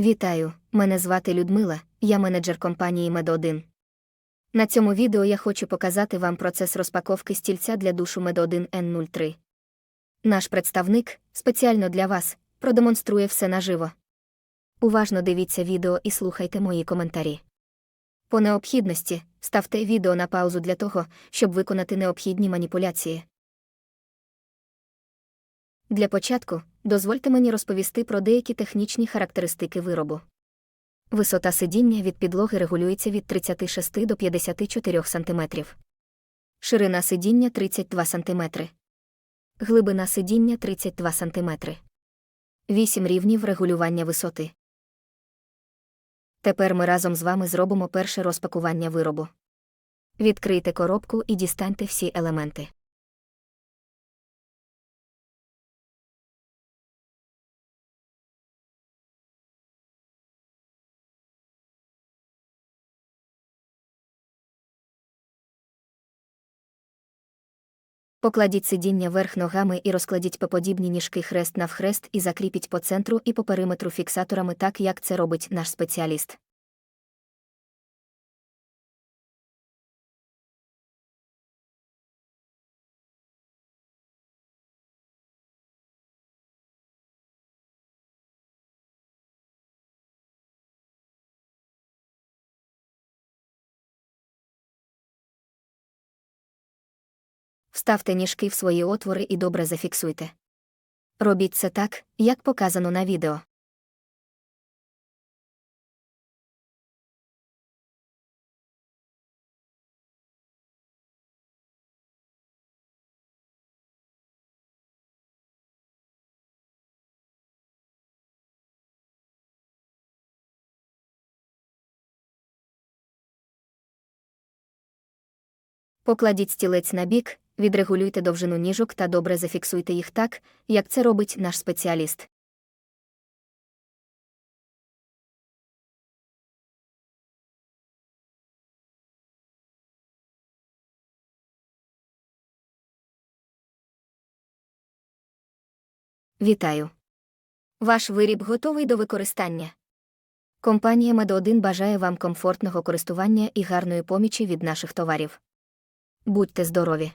Вітаю, мене звати Людмила, я менеджер компанії Мед1. На цьому відео я хочу показати вам процес розпаковки стільця для душу Мед1 N03. Наш представник, спеціально для вас, продемонструє все наживо. Уважно дивіться відео і слухайте мої коментарі. По необхідності ставте відео на паузу для того, щоб виконати необхідні маніпуляції. Для початку дозвольте мені розповісти про деякі технічні характеристики виробу. Висота сидіння від підлоги регулюється від 36 до 54 см. Ширина сидіння 32 см. Глибина сидіння 32 см. 8 рівнів регулювання висоти. Тепер ми разом з вами зробимо перше розпакування виробу. Відкрийте коробку і дістаньте всі елементи. Покладіть сидіння верх ногами і розкладіть поподібні ніжки хрест навхрест і закріпіть по центру і по периметру фіксаторами так, як це робить наш спеціаліст. Вставте ніжки в свої отвори і добре зафіксуйте. Робіть це так, як показано на відео. Покладіть стілець на бік, відрегулюйте довжину ніжок та добре зафіксуйте їх так, як це робить наш спеціаліст. Вітаю! Ваш виріб готовий до використання. Компанія Мед1 бажає вам комфортного користування і гарної помічі від наших товарів. Будьте здорові!